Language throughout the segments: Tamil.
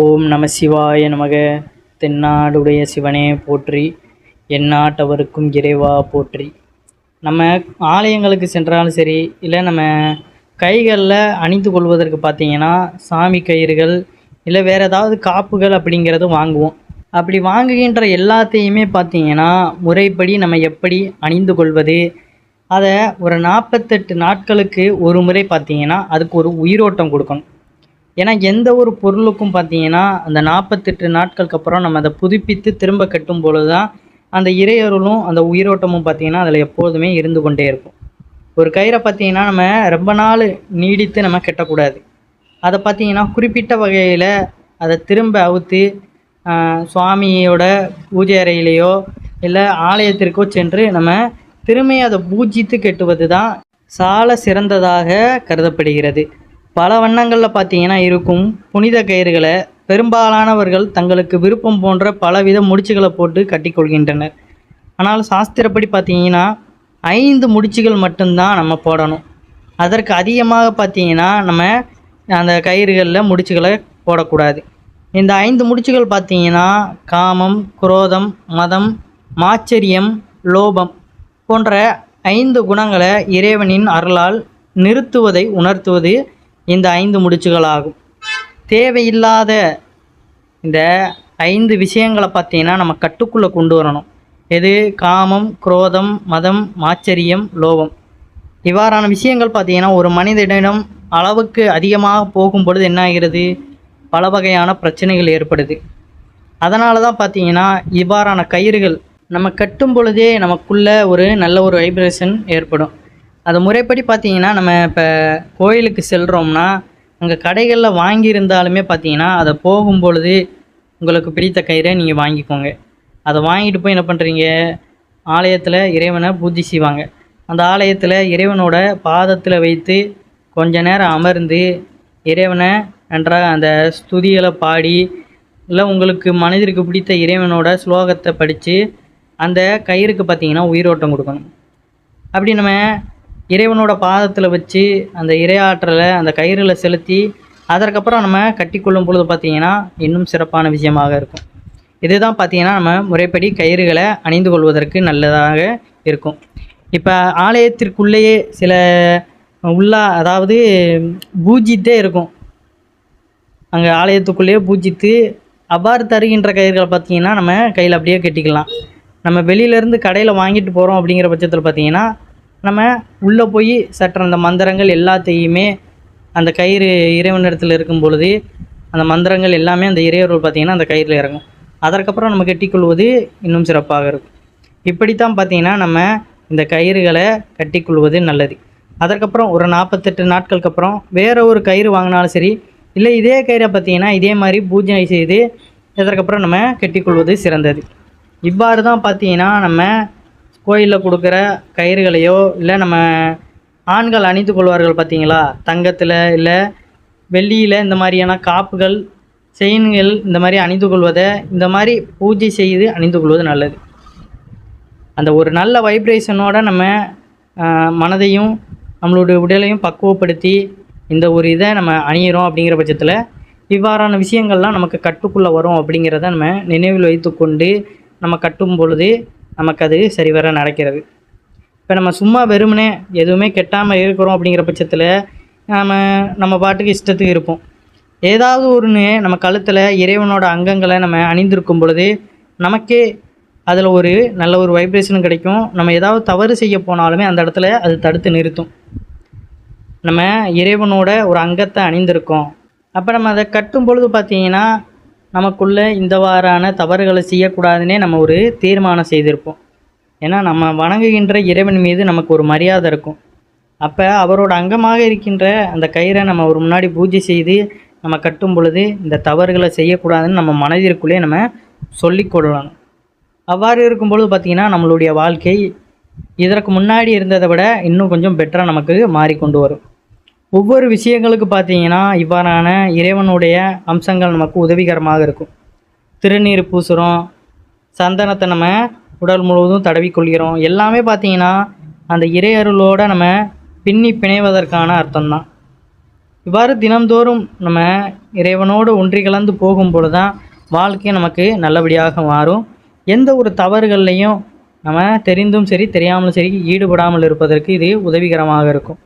ஓம் நம சிவாய நமக. தென்னாடுடைய சிவனே போற்றி எந்நாட்டவருக்கும் இறைவா போற்றி. நம்ம ஆலயங்களுக்கு சென்றாலும் சரி இல்லை நம்ம கைகளில் அணிந்து கொள்வதற்கு பார்த்தீங்கன்னா சாமி கயிறுகள் இல்லை வேறு ஏதாவது காப்புகள் அப்படிங்கிறது வாங்குவோம். அப்படி வாங்குகின்ற எல்லாத்தையுமே பார்த்தீங்கன்னா முறைப்படி நம்ம எப்படி அணிந்து கொள்வது அதை ஒரு நாற்பத்தெட்டு நாட்களுக்கு ஒரு முறை பார்த்திங்கன்னா அதுக்கு ஒரு உயிரோட்டம் கொடுக்கணும். ஏன்னா எந்த ஒரு பொருளுக்கும் பார்த்தீங்கன்னா அந்த நாற்பத்தெட்டு நாட்களுக்கு அப்புறம் நம்ம அதை புதுப்பித்து திரும்ப கட்டும் பொழுது தான் அந்த இறையருளும் அந்த உயிரோட்டமும் பார்த்தீங்கன்னா அதில் எப்போதுமே இருந்து கொண்டே இருக்கும். ஒரு கயிறை பார்த்தீங்கன்னா நம்ம ரொம்ப நாள் நீடித்து நம்ம கட்டக்கூடாது. அதை பார்த்தீங்கன்னா குறிப்பிட்ட வகையில் அதை திரும்ப அவுத்து சுவாமியோட பூஜை அறையிலேயோ இல்லை ஆலயத்திற்கோ சென்று நம்ம திரும்பி அதை பூஜித்து கட்டுவது தான் சால சிறந்ததாக கருதப்படுகிறது. பல வண்ணங்களில் பார்த்தீங்கன்னா இருக்கும். புனித கயிறுகளை பெரும்பாலானவர்கள் தங்களுக்கு விருப்பம் போன்ற பலவித முடிச்சுகளை போட்டு கட்டிக்கொள்கின்றனர் ஆனால் சாஸ்திரப்படி பார்த்தீங்கன்னா ஐந்து முடிச்சுகள் மட்டும்தான் நம்ம போடணும். அதற்கு அதிகமாக பார்த்தீங்கன்னா நம்ம அந்த கயிறுகளில் முடிச்சுகளை போடக்கூடாது. இந்த ஐந்து முடிச்சுகள் பார்த்தீங்கன்னா காமம் குரோதம் மதம் மாச்சரியம் லோபம் போன்ற ஐந்து குணங்களை இறைவனின் அருளால் நிறுத்துவதை உணர்த்துவது இந்த ஐந்து முடிச்சுகளாகும். தேவையில்லாத இந்த ஐந்து விஷயங்களை பார்த்தீங்கன்னா நம்ம கட்டுக்குள்ளே கொண்டு வரணும். எது? காமம் குரோதம் மதம் மாச்சரியம் லோபம். இவ்வாறான விஷயங்கள் பார்த்தீங்கன்னா ஒரு மனிதனிடம் அளவுக்கு அதிகமாக போகும் பொழுது என்ன ஆகிறது? பல வகையான பிரச்சனைகள் ஏற்படுது. அதனால தான் பார்த்தீங்கன்னா இவ்வாறான கயிறுகள் நம்ம கட்டும் பொழுதே நமக்குள்ள ஒரு நல்ல ஒரு வைப்ரேஷன் ஏற்படும். அது முறைப்படி பார்த்தீங்கன்னா நம்ம இப்போ கோயிலுக்கு செல்கிறோம்னா அங்கே கடைகளில் வாங்கியிருந்தாலுமே பார்த்தீங்கன்னா அதை போகும் பொழுது உங்களுக்கு பிடித்த கயிறை நீங்கள் வாங்கிக்கோங்க. அதை வாங்கிட்டு போய் என்ன பண்ணுறீங்க ஆலயத்தில் இறைவனை பூஜை செய்வாங்க. அந்த ஆலயத்தில் இறைவனோட பாதத்தில் வைத்து கொஞ்ச நேரம் அமர்ந்து இறைவனை நன்றாக அந்த ஸ்துதிகளை பாடி இல்லை உங்களுக்கு மனதிற்கு பிடித்த இறைவனோட ஸ்லோகத்தை படித்து அந்த கயிறுக்கு பார்த்தீங்கன்னா உயிரோட்டம் கொடுக்கணும். அப்படி நம்ம இறைவனோட பாதத்தில் வச்சு அந்த இரையாற்றலை அந்த கயிறில் செலுத்தி அதற்கப்புறம் நம்ம கட்டிக்கொள்ளும் பொழுது பார்த்தீங்கன்னா இன்னும் சிறப்பான விஷயமாக இருக்கும். இதுதான் பார்த்தீங்கன்னா நம்ம முறைப்படி கயிறுகளை அணிந்து கொள்வதற்கு நல்லதாக இருக்கும். இப்போ ஆலயத்திற்குள்ளேயே சில உள்ளா அதாவது பூஜித்தே இருக்கும். அங்கே ஆலயத்துக்குள்ளேயே பூஜித்து அவ்வாறு தருகின்ற கயிறுகளை பார்த்தீங்கன்னா நம்ம கையில் அப்படியே கட்டிக்கலாம். நம்ம வெளியிலேருந்து கடையில் வாங்கிட்டு போகிறோம் அப்படிங்கிற பட்சத்தில் பார்த்தீங்கன்னா நம்ம உள்ளே போய் சற்று அந்த மந்திரங்கள் எல்லாத்தையுமே அந்த கயிறு இறைவனிடத்தில் இருக்கும் பொழுது அந்த மந்திரங்கள் எல்லாமே அந்த இறைவர்கள் பார்த்திங்கன்னா அந்த கயிறில் இறங்கும். அதற்கப்புறம் நம்ம கட்டிக்கொள்வது இன்னும் சிறப்பாக இருக்கும். இப்படித்தான் பார்த்தீங்கன்னா நம்ம இந்த கயிறுகளை கட்டிக்கொள்வது நல்லது. அதற்கப்புறம் ஒரு நாற்பத்தெட்டு நாட்களுக்கு அப்புறம் வேறு ஒரு கயிறு வாங்கினாலும் சரி இல்லை இதே கயிறை பார்த்திங்கன்னா இதே மாதிரி பூஜை செய்து இதற்கப்புறம் நம்ம கட்டிக்கொள்வது சிறந்தது. இவ்வாறு தான் பார்த்தீங்கன்னா நம்ம கோயிலில் கொடுக்குற கயிறுகளையோ இல்லை நம்ம ஆண்கள் அணிந்து கொள்வார்கள் பார்த்தீங்களா தங்கத்தில் இல்லை வெள்ளியில் இந்த மாதிரியான காப்புகள் செயின்கள் இந்த மாதிரி அணிந்து கொள்வதை இந்த மாதிரி பூஜை செய்து அணிந்து கொள்வது நல்லது. அந்த ஒரு நல்ல வைப்ரேஷனோட நம்ம மனதையும் நம்மளுடைய உடலையும் பக்குவப்படுத்தி இந்த ஒரு இதை நம்ம அணியிறோம் அப்படிங்கிற பட்சத்தில் இவ்வாறான விஷயங்கள்லாம் நமக்கு கட்டுக்குள்ளே வரும் அப்படிங்கிறத நம்ம நினைவில் வைத்துக்கொண்டு நம்ம கட்டும் பொழுது நமக்கு அது சரிவர நடக்கிறது. இப்போ நம்ம சும்மா வெறுமனே எதுவுமே கெட்டாமல் இருக்கிறோம் அப்படிங்கிற பட்சத்தில் நம்ம நம்ம பாட்டுக்கு இஷ்டத்துக்கு இருப்போம். ஏதாவது ஒன்று நம்ம கழுத்தில் இறைவனோட அங்கங்களை நம்ம அணிந்திருக்கும் பொழுது நமக்கே அதில் ஒரு நல்ல ஒரு வைப்ரேஷன் கிடைக்கும். நம்ம ஏதாவது தவறு செய்ய போனாலுமே அந்த இடத்துல அது தடுத்து நிறுத்தும். நம்ம இறைவனோட ஒரு அங்கத்தை அணிந்திருக்கோம். அப்போ நம்ம அதை கட்டும் பொழுது பார்த்தீங்கன்னா நமக்குள்ளே இந்தவாறான தவறுகளை செய்யக்கூடாதுன்னே நம்ம ஒரு தீர்மானம் செய்திருப்போம். ஏன்னா நம்ம வணங்குகின்ற இறைவன் மீது நமக்கு ஒரு மரியாதை இருக்கும். அப்போ அவரோட அங்கமாக இருக்கின்ற அந்த கயிறை நம்ம ஒரு முன்னாடி பூஜை செய்து நம்ம கட்டும் பொழுது இந்த தவறுகளை செய்யக்கூடாதுன்னு நம்ம மனதிற்குள்ளே நம்ம சொல்லிக்கொள்ளலாம் அவ்வாறு இருக்கும்பொழுது பார்த்திங்கன்னா நம்மளுடைய வாழ்க்கை இதற்கு முன்னாடி இருந்ததை விட இன்னும் கொஞ்சம் பெட்டராக நமக்கு மாறிக்கொண்டு வரும். ஒவ்வொரு விஷயங்களுக்கு பார்த்தீங்கன்னா இவ்வாறான இறைவனுடைய அம்சங்கள் நமக்கு உதவிகரமாக இருக்கும். திருநீர் பூசுகிறோம் சந்தனத்தை நம்ம உடல் முழுவதும் தடவிக்கொள்கிறோம் எல்லாமே பார்த்தீங்கன்னா அந்த இறையருளோடு நம்ம பின்னி பிணைவதற்கான அர்த்தம்தான். இவ்வாறு தினம்தோறும் நம்ம இறைவனோடு ஒன்றி கலந்து போகும் பொழுது தான் வாழ்க்கை நமக்கு நல்லபடியாக மாறும். எந்த ஒரு தவறுகள்லையும் நம்ம தெரிந்தும் சரி தெரியாமலும் சரி ஈடுபடாமல் இருப்பதற்கு இது உதவிகரமாக இருக்கும்.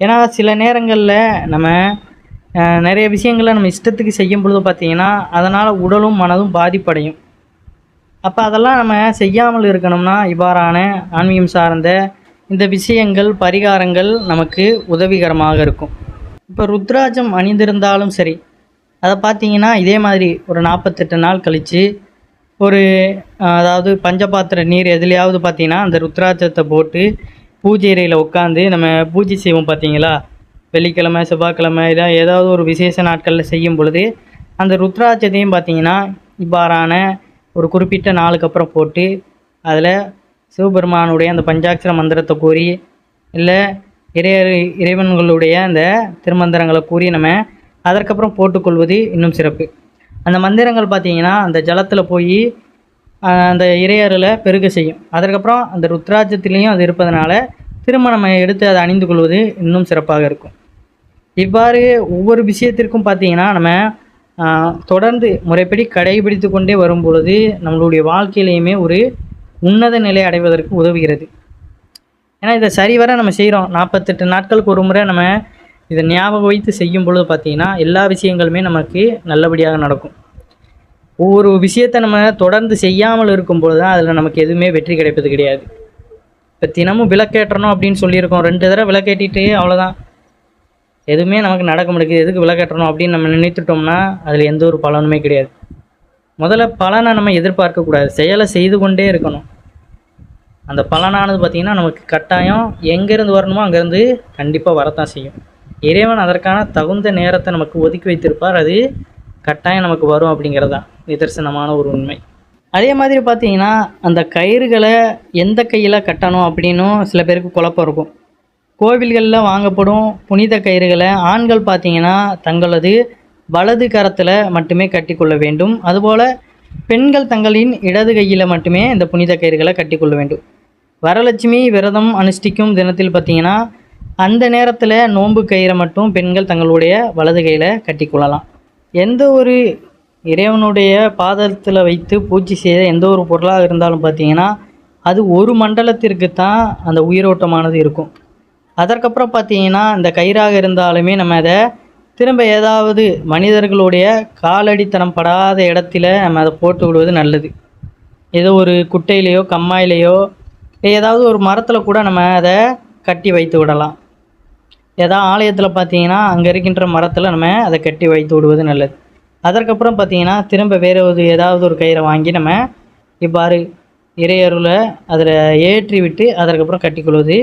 ஏன்னா சில நேரங்களில் நம்ம நிறைய விஷயங்களை நம்ம இஷ்டத்துக்கு செய்யும் பொழுது பார்த்திங்கன்னா அதனால் உடலும் மனதும் பாதிப்படையும். அப்போ அதெல்லாம் நம்ம செய்யாமல் இருக்கணும்னா இவ்வாறான ஆன்மீகம் சார்ந்த இந்த விஷயங்கள் பரிகாரங்கள் நமக்கு உதவிகரமாக இருக்கும். இப்போ ருத்ராஜம் அணிந்திருந்தாலும் சரி அதை பார்த்தீங்கன்னா இதே மாதிரி ஒரு நாற்பத்தெட்டு நாள் கழித்து ஒரு அதாவது பஞ்சபாத்திர நீர் எதுலையாவது பார்த்தீங்கன்னா அந்த ருத்ராட்சத்தை போட்டு பூஜை அறையில் உட்காந்து நம்ம பூஜை செய்வோம் பார்த்தீங்களா? வெள்ளிக்கிழமை செவ்வாய்க்கிழமை இதாக ஏதாவது ஒரு விசேஷ நாட்களில் செய்யும் பொழுது அந்த ருத்ராட்சத்தையும் பார்த்தீங்கன்னா இவ்வாறான ஒரு குறிப்பிட்ட நாளுக்கு அப்புறம் போட்டு அதில் சிவபெருமானுடைய அந்த பஞ்சாட்சர மந்திரத்தை கூறி இல்லை இறை இறைவன்களுடைய அந்த திருமந்திரங்களை கூறி நம்ம அதற்கப்புறம் போட்டுக்கொள்வது இன்னும் சிறப்பு. அந்த மந்திரங்கள் பார்த்தீங்கன்னா அந்த ஜலத்தில் போய் அந்த இறையரில் பெருக செய்யும். அதற்கப்புறம் அந்த ருத்ராட்சத்திலையும் அது இருப்பதனால திரும்ப நம்ம எடுத்து அதை அணிந்து கொள்வது இன்னும் சிறப்பாக இருக்கும். இவ்வாறு ஒவ்வொரு விஷயத்திற்கும் பார்த்தீங்கன்னா நம்ம தொடர்ந்து முறைப்படி கடைபிடித்து கொண்டே வரும் பொழுது நம்மளுடைய வாழ்க்கையிலையுமே ஒரு உன்னத நிலை அடைவதற்கு உதவுகிறது. ஏன்னா இதை சரிவர நம்ம செய்கிறோம் நாற்பத்தெட்டு நாட்களுக்கு ஒரு முறை நம்ம இதை ஞாபகம் வைத்து செய்யும் பொழுது பார்த்தீங்கன்னா எல்லா விஷயங்களுமே நமக்கு நல்லபடியாக நடக்கும். ஒவ்வொரு விஷயத்தை நம்ம தொடர்ந்து செய்யாமல் இருக்கும் பொழுது தான் அதில் நமக்கு எதுவுமே வெற்றி கிடைப்பது கிடையாது. இப்போ தினமும் விளக்கேற்றணும் அப்படின்னு சொல்லியிருக்கோம். ரெண்டு தடவை விளக்கேட்டிட்டு அவ்வளோதான் எதுவுமே நமக்கு நடக்க முடியாது எதுக்கு விளக்கேற்றணும் அப்படின்னு நம்ம நினைத்துட்டோம்னா அதில் எந்த ஒரு பலனுமே கிடையாது. முதல்ல பலனை நம்ம எதிர்பார்க்கக்கூடாது செயலை செய்து கொண்டே இருக்கணும். அந்த பலனானது பார்த்திங்கன்னா நமக்கு கட்டாயம் எங்கேருந்து வரணுமோ அங்கேருந்து கண்டிப்பாக வரத்தான் செய்யும். இறைவன் அதற்கான தகுந்த நேரத்தை நமக்கு ஒதுக்கி வைத்திருப்பார். அது கட்டாயம் நமக்கு வரும் அப்படிங்கிறது தான் நிதர்சனமான ஒரு உண்மை. அதே மாதிரி பார்த்தீங்கன்னா அந்த கயிறுகளை எந்த கையில் கட்டணும் அப்படின்னும் சில பேருக்கு குழப்பம் இருக்கும். கோவில்களில் வாங்கப்படும் புனித கயிறுகளை ஆண்கள் பார்த்தீங்கன்னா தங்களது வலது கரத்தில் மட்டுமே கட்டிக்கொள்ள வேண்டும். அதுபோல் பெண்கள் தங்களின் இடது கையில் மட்டுமே இந்த புனித கயிறுகளை கட்டிக்கொள்ள வேண்டும். வரலட்சுமி விரதம் அனுஷ்டிக்கும் தினத்தில் பார்த்தீங்கன்னா அந்த நேரத்தில் நோன்பு கயிறை மட்டும் பெண்கள் தங்களுடைய வலது கையில் கட்டிக்கொள்ளலாம் எந்த ஒரு இறைவனுடைய பாதத்தில் வைத்து பூஜை செய்த எந்த ஒரு பொருளாக இருந்தாலும் பார்த்தீங்கன்னா அது ஒரு மண்டலத்திற்கு தான் அந்த உயிரோட்டமானது இருக்கும். அதற்கப்புறம் பார்த்தீங்கன்னா இந்த கயிறாக இருந்தாலுமே நம்ம அதை திரும்ப ஏதாவது மனிதர்களுடைய காலடித்தனம் படாத இடத்துல நம்ம அதை போட்டு விடுவது நல்லது. ஏதோ ஒரு குட்டையிலையோ கம்மாயிலையோ ஏதாவது ஒரு மரத்தில் கூட நம்ம அதை கட்டி வைத்து விடலாம். ஏதாவது ஆலயத்தில் பார்த்தீங்கன்னா அங்கே இருக்கின்ற மரத்தில் நம்ம அதை கட்டி வைத்து விடுவது நல்லது. அதற்கப்புறம் பார்த்தீங்கன்னா திரும்ப வேறு ஒரு ஏதாவது ஒரு கயிறை வாங்கி நம்ம இவ்வாறு இறையருளை அதில் ஏற்றி விட்டு அதற்கப்புறம் கட்டிக்கொள்வது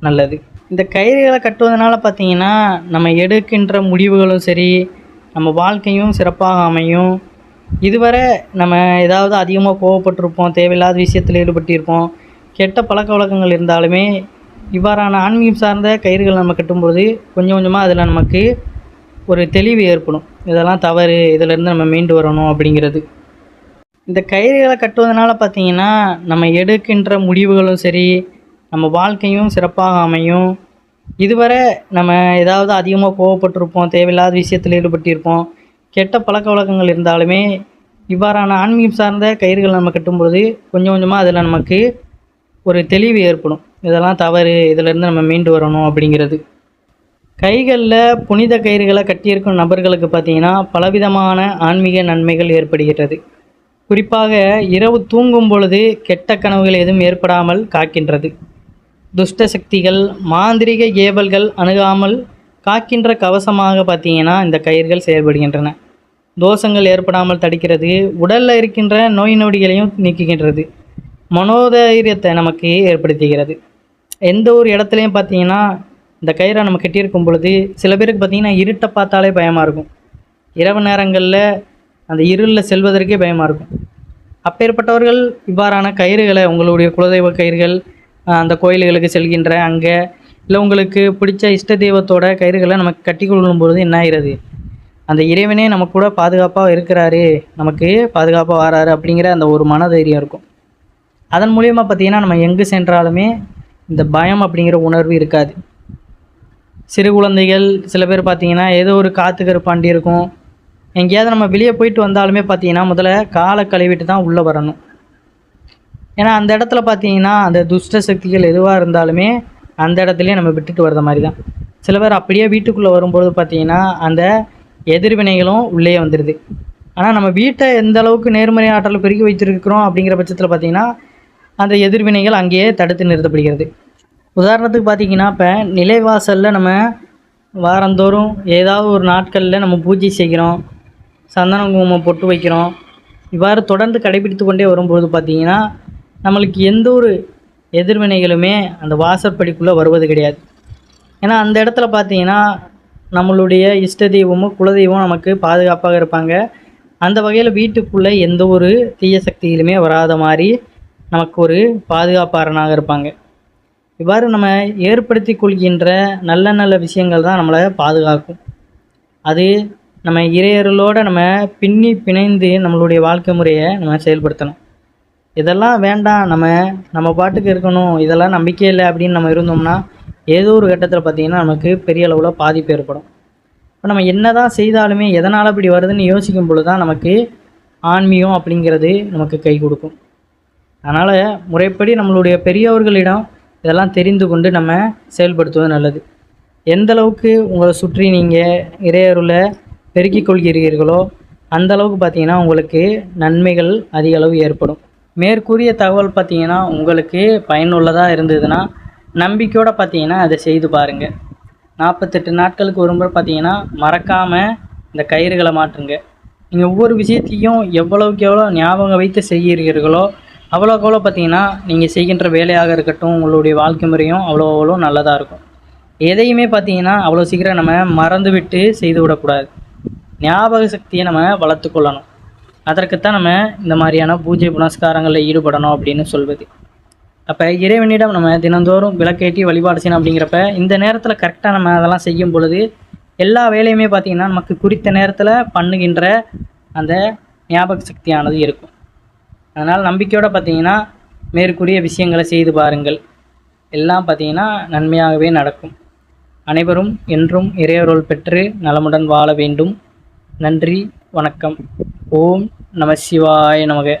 நல்லது. இந்த கயிறுகளை கட்டுவதனால பார்த்தீங்கன்னா நம்ம எடுக்கின்ற முடிவுகளும் சரி நம்ம வாழ்க்கையும் சிறப்பாக அமையும். இதுவரை நம்ம ஏதாவது அதிகமாக கோவப்பட்டிருப்போம் தேவையில்லாத விஷயத்தில் ஈடுபட்டிருப்போம் கெட்ட பழக்க வழக்கங்கள் இருந்தாலுமே இவ்வாறான ஆன்மீகம் சார்ந்த கயிறுகள் நம்ம கட்டும்பொழுது கொஞ்சம் கொஞ்சமாக அதில் நமக்கு ஒரு தெளிவு ஏற்படும். இதெல்லாம் தவறு இதிலேருந்து நம்ம மீண்டு வரணும் அப்படிங்கிறது. இந்த கயிறுகளை கட்டுவதனால பார்த்தீங்கன்னா நம்ம எடுக்கின்ற முடிவுகளும் சரி நம்ம வாழ்க்கையும் சிறப்பாக அமையும் இதுவரை நம்ம ஏதாவது அதிகமாக கோவப்பட்டிருப்போம் தேவையில்லாத விஷயத்தில் ஈடுபட்டிருப்போம் கெட்ட பழக்க வழக்கங்கள் இருந்தாலுமே இவ்வாறான ஆன்மீகம் சார்ந்த கயிறுகள் நம்ம கட்டும்பொழுது கொஞ்சம் கொஞ்சமாக அதில் நமக்கு ஒரு தெளிவு ஏற்படும். இதெல்லாம் தவறு இதிலேருந்து நம்ம மீண்டு வரணும் அப்படிங்கிறது. கைகளில் புனித கயிறுகளை கட்டியிருக்கும் நபர்களுக்கு பார்த்தீங்கன்னா பலவிதமான ஆன்மீக நன்மைகள் ஏற்படுகிறது குறிப்பாக இரவு தூங்கும் பொழுது கெட்ட கனவுகள் எதுவும் ஏற்படாமல் காக்கின்றது. துஷ்ட சக்திகள் மாந்திரிக ஏவல்கள் அணுகாமல் காக்கின்ற கவசமாக பார்த்தீங்கன்னா இந்த கயிர்கள் செயல்படுகின்றன. தோஷங்கள் ஏற்படாமல் தடுக்கிறது உடலில் இருக்கின்ற நோய் நொடிகளையும் நீக்குகின்றது மனோதைரியத்தை நமக்கு ஏற்படுத்துகிறது. எந்த ஒரு இடத்துலையும் பார்த்தீங்கன்னா இந்த கயிறை நம்ம கட்டியிருக்கும் பொழுது சில பேருக்கு பார்த்தீங்கன்னா இருட்டை பார்த்தாலே பயமாக இருக்கும். இரவு நேரங்களில் அந்த இருளில் செல்வதற்கே பயமாக இருக்கும். அப்பேற்பட்டவர்கள் இவ்வாறான கயிறுகளை உங்களுடைய குலதெய்வ கயிறுகள் அந்த கோயில்களுக்கு செல்கின்ற அங்கே இல்லை உங்களுக்கு பிடிச்ச இஷ்ட தெய்வத்தோட கயிறுகளை நமக்கு கட்டி கொள்ளும் பொழுது என்ன ஆகிறது அந்த இறைவனே நம்ம கூட பாதுகாப்பாக இருக்கிறாரு நமக்கு பாதுகாப்பாக வராரு அப்படிங்கிற அந்த ஒரு மனதைரியம் இருக்கும். அதன் மூலியமாக பார்த்தீங்கன்னா நம்ம எங்கு சென்றாலுமே இந்த பயம் அப்படிங்கிற உணர்வு இருக்காது. சிறு குழந்தைகள் சில பேர் பார்த்தீங்கன்னா ஏதோ ஒரு காற்று கருப்பாண்டி இருக்கும். எங்கேயாவது நம்ம வெளியே போயிட்டு வந்தாலுமே பார்த்தீங்கன்னா முதல்ல காலை கழுவிட்டு தான் உள்ளே வரணும். ஏன்னா அந்த இடத்துல பார்த்தீங்கன்னா அந்த துஷ்ட சக்திகள் எதுவாக இருந்தாலுமே அந்த இடத்துலையே நம்ம விட்டுட்டு வர்ற மாதிரி தான். சில பேர் அப்படியே வீட்டுக்குள்ளே வரும்பொழுது பார்த்தீங்கன்னா அந்த எதிர்வினைகளும் உள்ளே வந்துடுது. ஆனால் நம்ம வீட்டை எந்த அளவுக்கு நேர்மறை ஆற்றல் பெருக்கி வைத்திருக்கிறோம் அப்படிங்கிற பட்சத்தில் பார்த்தீங்கன்னா அந்த எதிர்வினைகள் அங்கேயே தடுத்து நிறுத்தப்படுகிறது. உதாரணத்துக்கு பார்த்தீங்கன்னா இப்போ நிலைவாசலில் நம்ம வாரந்தோறும் ஏதாவது ஒரு நாட்களில் நம்ம பூஜை செய்கிறோம் சந்தன குங்குமம் பொட்டு வைக்கிறோம் இவ்வாறு தொடர்ந்து கடைபிடித்து கொண்டே வரும்போது பார்த்தீங்கன்னா நம்மளுக்கு எந்த ஒரு எதிர்வினைகளுமே அந்த வாசற்படிக்குள்ளே வருவது கிடையாது. ஏன்னா அந்த இடத்துல பார்த்தீங்கன்னா நம்மளுடைய இஷ்ட தெய்வமும் குலதெய்வம் நமக்கு பாதுகாப்பாக இருப்பாங்க. அந்த வகையில் வீட்டுக்குள்ளே எந்த ஒரு தீய சக்திகளுமே வராத மாதிரி நமக்கு ஒரு பாதுகாப்பாரனாக இருப்பாங்க. இவ்வாறு நம்ம ஏற்படுத்தி கொள்கின்ற நல்ல நல்ல விஷயங்கள் தான் நம்மளை பாதுகாக்கும். அது நம்ம இறையர்களோடு நம்ம பின்னி பிணைந்து நம்மளுடைய வாழ்க்கை முறையை நம்ம செயல்படுத்தணும். இதெல்லாம் வேண்டாம். நம்ம நம்ம பாட்டுக்கு இருக்கணும். இதெல்லாம் நம்பிக்கை இல்லை அப்படின்னு நம்ம இருந்தோம்னா ஏதோ ஒரு கட்டத்தில் பார்த்திங்கன்னா நமக்கு பெரிய அளவில் பாதிப்பு ஏற்படும். இப்போ நம்ம என்ன தான் செய்தாலுமே எதனால் இப்படி வருதுன்னு யோசிக்கும் பொழுது தான் நமக்கு ஆன்மீகம் அப்படிங்கிறது நமக்கு கை கொடுக்கும். அதனால் முறைப்படி நம்மளுடைய பெரியவர்களிடம் இதெல்லாம் தெரிந்து கொண்டு நம்ம செயல்படுத்துவது நல்லது. எந்த அளவுக்கு உங்களை சுற்றி நீங்கள் இறையருளை பெருக்கிக் கொள்கிறீர்களோ அந்த அளவுக்கு பார்த்தீங்கன்னா உங்களுக்கு நன்மைகள் அதிக அளவு ஏற்படும். மேற்கூறிய தகவல் பார்த்தீங்கன்னா உங்களுக்கு பயனுள்ளதாக இருந்ததுன்னா நம்பிக்கையோடு பார்த்தீங்கன்னா அதை செய்து பாருங்கள் நாற்பத்தெட்டு நாட்களுக்கு ஒரு முறை பார்த்தீங்கன்னா மறக்காமல் இந்த கயிறுகளை மாற்றுங்க. நீங்கள் ஒவ்வொரு விஷயத்தையும் எவ்வளவுக்கு எவ்வளோ ஞாபகம் வைத்து செய்கிறீர்களோ அவ்வளோக்கு அவ்வளோ பார்த்தீங்கன்னா நீங்கள் செய்கின்ற வேலையாக இருக்கட்டும் உங்களுடைய வாழ்க்கை முறையும் அவ்வளோ அவ்வளோ நல்லதாக இருக்கும். எதையுமே பார்த்தீங்கன்னா அவ்வளோ சீக்கிரம் நம்ம மறந்து விட்டு செய்து விடக்கூடாது. ஞாபக சக்தியை நம்ம வளர்த்து கொள்ளணும். அதற்குத்தான் நம்ம இந்த மாதிரியான பூஜை புனஸ்காரங்களில் ஈடுபடணும் அப்படின்னு சொல்வது. அப்போ இறைவனிடம் நம்ம தினந்தோறும் விளக்கேற்றி வழிபாடு செய்யணும் அப்படிங்கிறப்ப இந்த நேரத்தில் கரெக்டாக நம்ம அதெல்லாம் செய்யும் பொழுது எல்லா வேலையுமே பார்த்திங்கன்னா நமக்கு குறித்த நேரத்தில் பண்ணுகின்ற அந்த ஞாபக சக்தியானது இருக்கும். அதனால் நம்பிக்கையோடு பார்த்தீங்கன்னா மேற்கூறிய விஷயங்களை செய்து பாருங்கள். எல்லாம் பார்த்தீங்கன்னா நன்மையாகவே நடக்கும். அனைவரும் என்றும் இறையருள் பெற்று நலமுடன் வாழ வேண்டும். நன்றி வணக்கம். ஓம் நம சிவாய நமக.